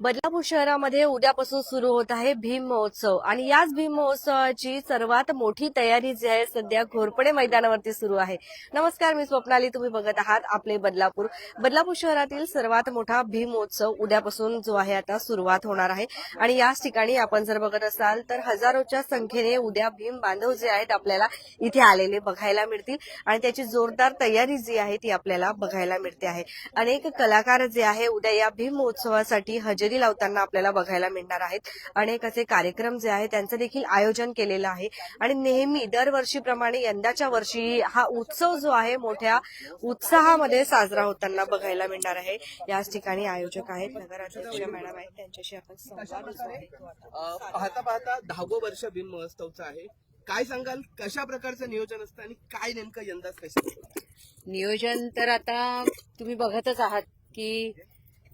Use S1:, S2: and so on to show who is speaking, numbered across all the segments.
S1: बदलापूर शहरामध्ये उद्यापासून सुरू होत आहे भीम महोत्सव. आणि याच भीम महोत्सवाची सर्वात मोठी तयारी जी आहे सध्या घोरपडे मैदानावरती सुरू आहे. नमस्कार मी स्वप्नाली. तुम्ही बघत आहात आपले बदलापूर. बदलापूर शहरातील सर्वात मोठा भीम महोत्सव उद्यापासून जो आहे आता सुरुवात होणार आहे. आणि याच ठिकाणी आपण जर बघत असाल तर हजारोच्या संख्येने उद्या भीम बांधव जे आहेत आपल्याला इथे आलेले बघायला मिळतील. आणि त्याची जोरदार तयारी जी आहे ती आपल्याला बघायला मिळते आहे. अनेक कलाकार जे आहे उद्या या भीम महोत्सवासाठी हजेरी लावताना आपल्याला बघायला मिळणार आहेत. अनेक असे कार्यक्रम जे आहे त्यांचं देखील आयोजन केलेलं आहे. आणि नेहमी दरवर्षीप्रमाणे यंदाच्या वर्षी हा उत्सव जो आहे मोठ्या उत्साहामध्ये साजरा होताना बघायला मिळणार आहे. याच ठिकाणी आयोजक आहेत नगराध्यक्ष मॅडम आहेत त्यांच्याशी आपण संवाद
S2: पाहता पाहता दहावं वर्ष भीम महोत्सवचं आहे. काय सांगाल कशा प्रकारचं नियोजन असतं आणि काय नेमकं यंदा स्पेशल
S3: नियोजन तर आता तुम्ही बघतच आहात की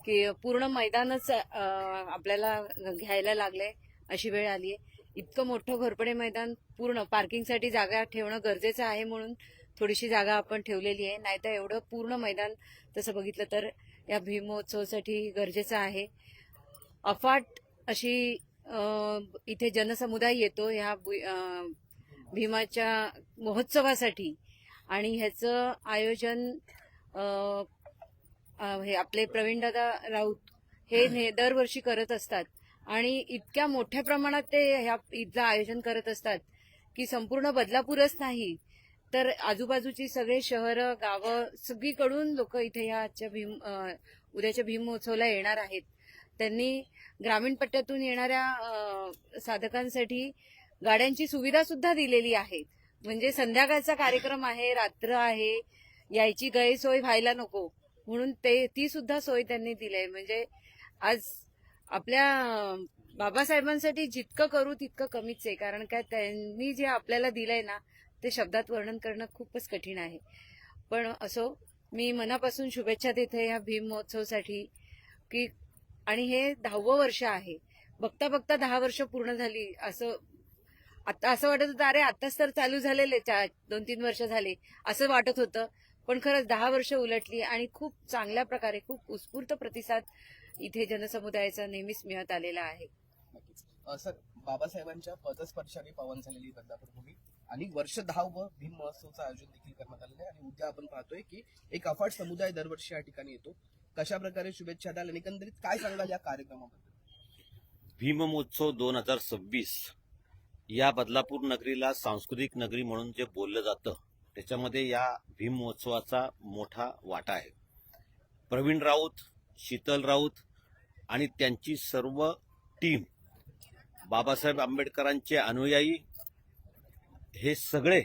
S3: की पूर्ण मैदानच आपल्याला घ्यायला लागलंय अशी वेळ आली आहे इतकं मोठं घोरपडे मैदान पूर्ण पार्किंगसाठी जागा ठेवणं गरजेचं आहे म्हणून थोडीशी जागा आपण ठेवलेली आहे. नाहीतर एवढं पूर्ण मैदान तसं बघितलं तर या भीमोत्सवासाठी गरजेचं आहे. अफाट अशी इथे जनसमुदाय येतो ह्या भु- भीमाच्या महोत्सवासाठी. आणि ह्याचं आयोजन हे आपले प्रवीणदादा राऊत हे ने- दरवर्षी करत असतात. आणि इतक्या मोठ्या प्रमाणात ते ह्या ईदचं आयोजन करत असतात की संपूर्ण बदलापूरच नाही तर आजूबाजूची सगळे शहरं गावं सगळीकडून लोक इथे या आजच्या भीम उद्याच्या भीममहोत्सवाला येणार आहेत. त्यांनी ग्रामीण पट्ट्यातून येणाऱ्या साधकांसाठी गाड्यांची सुविधा सुद्धा दिलेली आहे. म्हणजे संध्याकाळचा कार्यक्रम आहे रात्र आहे यायची गैरसोय व्हायला नको. म्हणून ते ती सुद्धा सोय त्यांनी दिली आहे म्हणजे आज आपल्या बाबासाहेबांसाठी जितकं करू तितकं कमीच आहे कारण काय त्यांनी जे आपल्याला दिलंय ना ते शब्दात वर्णन करणं खूपच कठीण आहे. पण असो मी मनापासून शुभेच्छा देते या भीम महोत्सवसाठी की आणि हे दहावं वर्ष आहे. बघता बघता दहा वर्ष पूर्ण झाली. असं आता असं वाटत होतं अरे आताच तर चालू झालेले चार दोन तीन वर्ष झाले. असं वाटत होतं. पण खरंच दहा वर्ष उलटली आणि खूप चांगल्या प्रकारे खूप उत्स्फूर्त प्रतिसाद इथे जनसमुदायाचा नेहमीच मिळत आलेला आहे.
S2: सर बाबासाहेबांच्या पदस्पर्शाने पावन झालेली बदलापूर भूमी आणि वर्ष दहावं भीम महोत्सवचं आयोजन देखील करण्यात आलेलं आहे. आणि उद्या आपण पाहतोय की एक अफाट समुदाय दरवर्षी या ठिकाणी येतो. कशा प्रकारे शुभेच्छा द्याल आणि एकंदरीत काय सांगाल या कार्यक्रमाबद्दल?
S4: भीममहोत्सव दोन हजार सव्वीस या बदलापूर नगरीला सांस्कृतिक नगरी म्हणून जे बोललं जातं त्याच्यामध्ये या भीम महोत्सवाचा मोठा वाटा आहे. प्रवीण राऊत शीतल राऊत आणि त्यांची सर्व टीम बाबासाहेब आंबेडकरांचे अनुयायी हे सगळे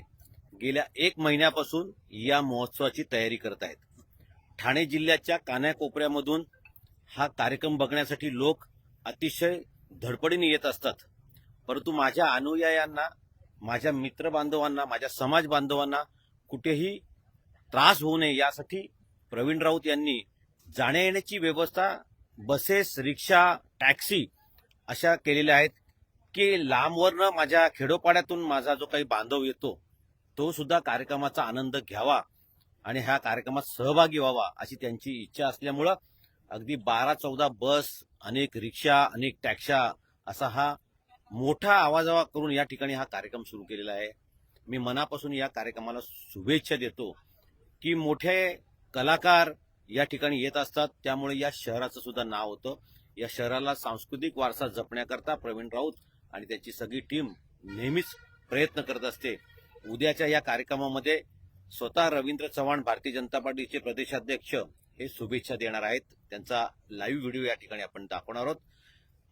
S4: गेल्या एक महिन्यापासून या महोत्सवाची तयारी करत आहेत. ठाणे जिल्ह्याच्या कान्याकोपऱ्यामधून हा कार्यक्रम बघण्यासाठी लोक अतिशय धडपडीने येत असतात. परंतु माझ्या अनुयायांना माझ्या मित्र बांधवांना माझ्या समाज बांधवांना कुठेही त्रास होऊ नये यासाठी प्रवीण राऊत यांनी जाण्या येण्याची व्यवस्था बसेस रिक्षा टॅक्सी अशा केलेल्या आहेत की लांबवरनं माझ्या खेडोपाड्यातून माझा जो काही बांधव येतो तो सुद्धा कार्यक्रमाचा आनंद घ्यावा आणि ह्या कार्यक्रमात सहभागी व्हावा अशी त्यांची इच्छा असल्यामुळं अगदी बारा चौदा बस अनेक रिक्षा अनेक टॅक्शा असा हा मोठा आवाजावा करून या ठिकाणी हा कार्यक्रम सुरू केलेला आहे. मी मनापासून या कार्यक्रमाला शुभेच्छा देतो की मोठे कलाकार या ठिकाणी येत असतात. त्यामुळे या शहराचं सुद्धा नाव होतं. या शहराला सांस्कृतिक वारसा जपण्याकरता प्रवीण राऊत आणि त्याची सगळी टीम नेहमीच प्रयत्न करत असते. उद्याच्या या कार्यक्रमामध्ये स्वतः रवींद्र चव्हाण भारतीय जनता पार्टीचे प्रदेशाध्यक्ष हे शुभेच्छा देणार आहेत. त्यांचा लाईव्ह व्हिडिओ या ठिकाणी आपण दाखवणार आहोत.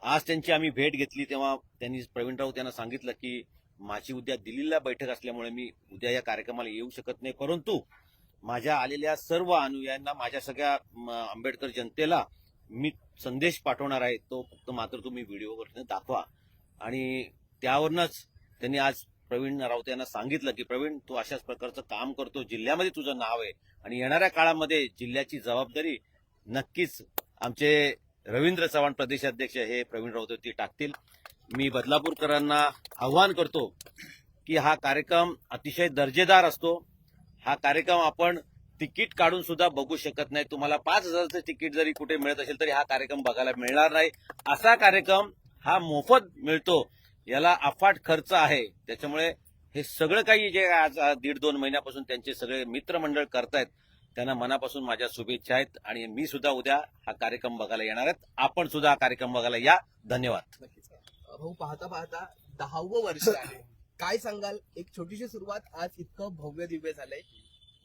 S4: आज त्यांची आम्ही भेट घेतली तेव्हा त्यांनी प्रवीण राऊत यांना सांगितलं की माझी उद्या दिल्लीला बैठक असल्यामुळे मी उद्या या कार्यक्रमाला येऊ शकत नाही. परंतु माझ्या आलेल्या सर्व अनुयायांना माझ्या सगळ्या म, आंबेडकर जनतेला मी संदेश पाठवणार आहे. तो फक्त मात्र तुम्ही व्हिडिओवर दाखवा. आणि त्यावरनच त्यांनी आज प्रवीण राऊत यांना सांगितलं की प्रवीण तू अशाच प्रकारचं काम करतो. जिल्ह्यामध्ये तुझं नाव आहे आणि येणाऱ्या काळामध्ये जिल्ह्याची जबाबदारी नक्कीच आमचे रवींद्र चव्हाण प्रदेशाध्यक्ष हे प्रवीण राऊत ती टाकतील. मी बदलापूरकरांना आव्हान करतो की हा कार्यक्रम अतिशय दर्जेदार असतो. हा कार्यक्रम आपण तिकीट काढून सुद्धा बघू शकत नाही. तुम्हाला पाच हजारचं तिकीट जरी कुठे मिळत असेल तरी हा कार्यक्रम बघायला मिळणार नाही. असा कार्यक्रम हा मोफत मिळतो याला अफाट खर्च आहे. त्याच्यामुळे हे सगळं काही जे आज दीड दोन महिन्यापासून त्यांचे सगळे मित्रमंडळ करतायत त्यांना मनापासून माझ्या शुभेच्छा आहेत आणि मी सुद्धा उद्या हा कार्यक्रम बघायला येणार आहेत. आपण सुद्धा हा कार्यक्रम बघायला या. धन्यवाद.
S2: भाऊ पाहता पाहता दहावं वर्ष आहे. काय सांगाल? एक छोटीशी सुरुवात. आज इतकं भव्य दिव्य झालंय.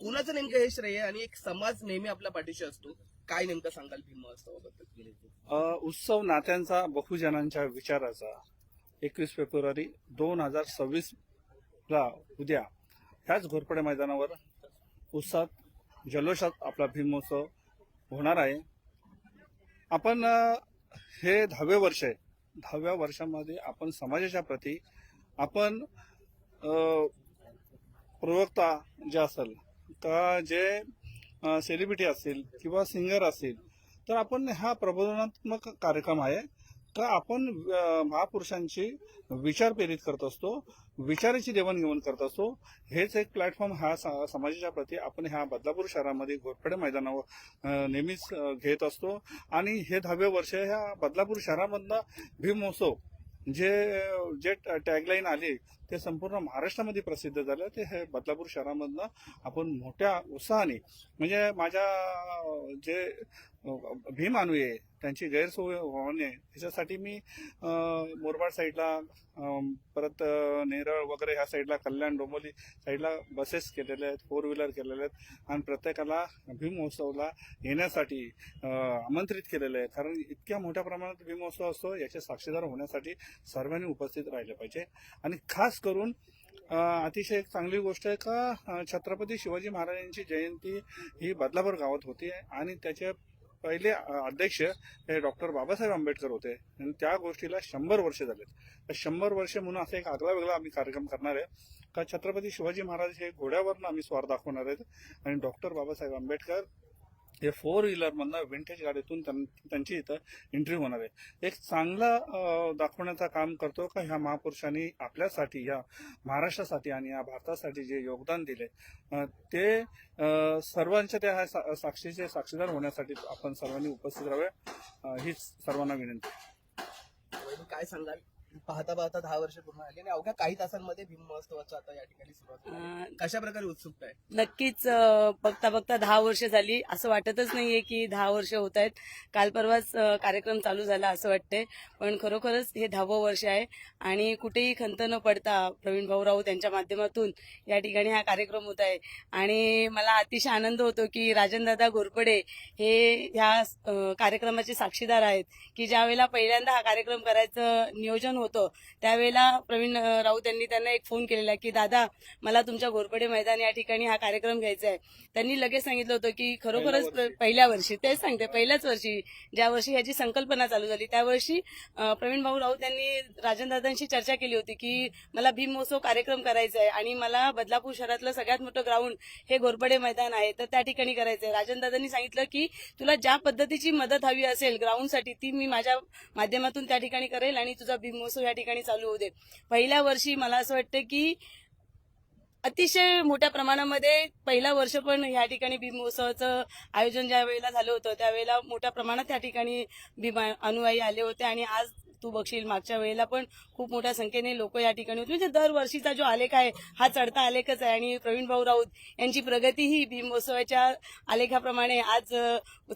S2: कुणाचं नेमकं हे श्रेय? आहे आणि एक समाज नेहमी आपल्या पाठीशी असतो. काय नेमकं सांगाल भीम महोत्सवाबद्दल
S5: उत्सव नात्यांचा बहुजनांच्या विचाराचा. एकवीस फेब्रुवारी दोन हजार सव्वीस ला उद्या ह्याच घोरपडे मैदानावर उत्साहात जल्लोषात आपला भीमोत्सव होणार आहे. आपण हे दहावे वर्ष आहे. दहाव्या वर्षामध्ये आपण समाजाच्या प्रती आपण प्रवक्ता जे असेल का जे सेलिब्रिटी असतील किंवा सिंगर असतील तर आपण हा प्रबोधनात्मक कार्यक्रम आहे. का आपण महापुरुषांची विचार प्रेरित करत असतो. विचाराची देवाणघेवाण करत असतो हेच एक प्लॅटफॉर्म हा सा- समाजाच्या प्रती आपण ह्या बदलापूर शहरामध्ये घोरपडे मैदानावर नेहमीच घेत असतो. आणि हे दहावे वर्ष ह्या बदलापूर शहरामधनं भीम महोत्सव जे जे टॅगलाईन आली ते संपूर्ण महाराष्ट्रामध्ये प्रसिद्ध झालं. ते हे बदलापूर शहरामधनं आपण मोठ्या उत्साहाने म्हणजे माझ्या जे भीम अनुये त्यांची गैरसोय होऊ नये त्याच्यासाठी मी मोरबाड मुरबाड साईडला परत नेरळ वगैरे ह्या साईडला कल्याण डोंबोली साईडला बसेस केलेले आहेत फोर व्हीलर केलेले आहेत आणि प्रत्येकाला भीमहोत्सवला येण्यासाठी आमंत्रित केलेलं आहे. कारण इतक्या मोठ्या प्रमाणात भीमहोत्सव असतो याचे साक्षीदार होण्यासाठी सर्वांनी उपस्थित राहिले पाहिजे. आणि खास करून अतिशय एक चांगली गोष्ट आहे का छत्रपती शिवाजी महाराजांची जयंती ही बदलापूर गावात होती आणि त्याच्या पहिले अध्यक्ष हे डॉक्टर बाबासाहेब आंबेडकर होते. आणि त्या गोष्टीला शंभर वर्ष झालेत. तर शंभर वर्ष म्हणून असा एक आगळा वेगळा आम्ही कार्यक्रम करणार आहे. का छत्रपती शिवाजी महाराज हे घोड्यावरनं आम्ही स्वार दाखवणार आहेत. आणि डॉक्टर बाबासाहेब आंबेडकर हे फोर व्हीलर मधनं विंटेज गाडीतून त्यां- त्यांची इथं एंट्री होणार आहे. एक चांगला दाखवण्याचा दाखवण्याचं काम करतो का ह्या महापुरुषांनी आपल्यासाठी या महाराष्ट्रासाठी आणि या भारतासाठी जे योगदान दिले ते सर्वांच्या त्या सा- साक्षीचे साक्षीदार होण्यासाठी आपण सर्वांनी उपस्थित राहावे. हीच सर्वांना विनंती.
S2: काय सांगाल? पाहता पाहता दहा वर्ष पूर्ण आली आणि अवघ्या काही तासांमध्ये भीम महोत्सवाचा आता या ठिकाणी सुरुवात होणार कशा प्रकारे उत्सुकता आहे?
S6: नक्कीच अं, बघता बघता दहा वर्ष झाली. असं वाटतच नाहीये की दहा वर्ष होत आहेत. काल परवाच अं, कार्यक्रम चालू झाला असं वाटतंय. पण खरोखरच हे दहावं वर्ष आहे. आणि कुठेही खंत न पडता प्रवीण भाऊ राऊत यांच्या माध्यमातून या ठिकाणी हा कार्यक्रम होत आहे. आणि मला अतिशय आनंद होतो की राजनदादा घोरपडे हे ह्या अं, कार्यक्रमाचे साक्षीदार आहेत. की ज्यावेळेला पहिल्यांदा हा कार्यक्रम करायचं नियोजन होतं त्यावेळेला प्रवीण राऊत यांनी त्यांना एक फोन केलेला की दादा मला तुमच्या घोरपडे मैदान या ठिकाणी हा कार्यक्रम घ्यायचा आहे. त्यांनी लगेच सांगितलं होतं की खरोखरच
S5: पहिल्या
S6: वर्षी. तेच सांगते पहिल्याच वर्षी ज्या वर्षी ह्याची संकल्पना चालू झाली. त्या वर्षी प्रवीण भाऊ राऊत यांनी राजनदादांशी चर्चा केली होती की मला भीम महोत्सव कार्यक्रम करायचा आहे आणि मला बदलापूर शहरातलं सगळ्यात मोठं ग्राउंड हे घोरपडे मैदान आहे तर त्या ठिकाणी करायचं आहे राजनदादांनी सांगितलं की तुला ज्या पद्धतीची मदत हवी असेल ग्राउंडसाठी ती मी माझ्या माध्यमातून त्या ठिकाणी करेल आणि तुझा भीम महोत्सव या ठिकाणी चालू होते पहिल्या वर्षी मला असं वाटतं की अतिशय मोठ्या प्रमाणामध्ये पहिला वर्ष पण या ठिकाणी भीम महोत्सवाचं आयोजन ज्या वेळेला झालं होतं त्यावेळेला मोठ्या प्रमाणात त्या ठिकाणी भीमा अनुयायी आले होते आणि आज तू बघशील. मागच्या वेळेला पण खूप मोठ्या संख्येने लोक या ठिकाणी होते. म्हणजे दरवर्षीचा जो आलेख आहे हा चढता आलेखच आहे. आणि प्रवीण भाऊ राऊत यांची प्रगती ही भीमोत्सवाच्या आलेखाप्रमाणे आज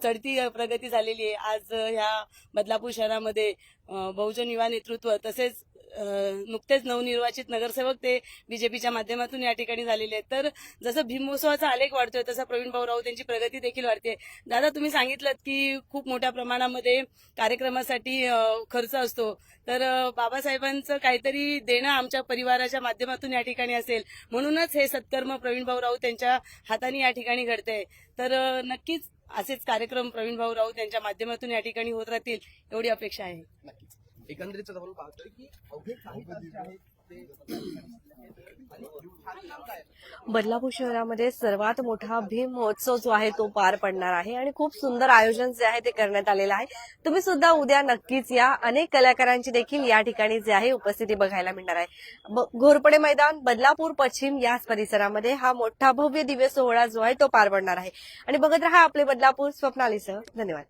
S6: चढती प्रगती झालेली आहे. आज ह्या बदलापूर शहरामध्ये बहुजन युवा नेतृत्व तसेच नुकतेच नवनिर्वाचित नगरसेवक ते बीजेपीच्या माध्यमातून या ठिकाणी झालेले आहेत. तर जसं भीमोत्सवाचा आलेख वाढतोय तसा प्रवीण भाऊ राऊत यांची प्रगती देखील वाढते. दादा तुम्ही सांगितलं की खूप मोठ्या प्रमाणामध्ये कार्यक्रमासाठी खर्च असतो. तर बाबासाहेबांचं काहीतरी देणं आमच्या परिवाराच्या माध्यमातून या ठिकाणी असेल. म्हणूनच हे सत्कर्म प्रवीण भाऊ राऊत यांच्या हाताने या ठिकाणी घडते तर नक्कीच असेच कार्यक्रम प्रवीण भाऊ राऊत यांच्या माध्यमातून या ठिकाणी होत राहतील एवढी अपेक्षा आहे.
S2: नक्कीच. एकंदरीत आपण पाहतोय की अवघे काही तास आहेत
S1: बदलापूर शहरामध्ये सर्वात मोठा भीम महोत्सव जो आहे तो पार पडणार आहे आणि खूप सुंदर आयोजन जे आहे ते करण्यात आलेलं आहे. तुम्ही सुद्धा उद्या नक्कीच या. अनेक कलाकारांची देखील या ठिकाणी जे आहे उपस्थिती बघायला मिळणार आहे. घोरपडे मैदान बदलापूर पश्चिम याच परिसरामध्ये हा मोठा भव्य दिव्य सोहळा जो आहे तो पार पडणार आहे. आणि बघत रहा आपले बदलापूर स्वप्नालीसह धन्यवाद.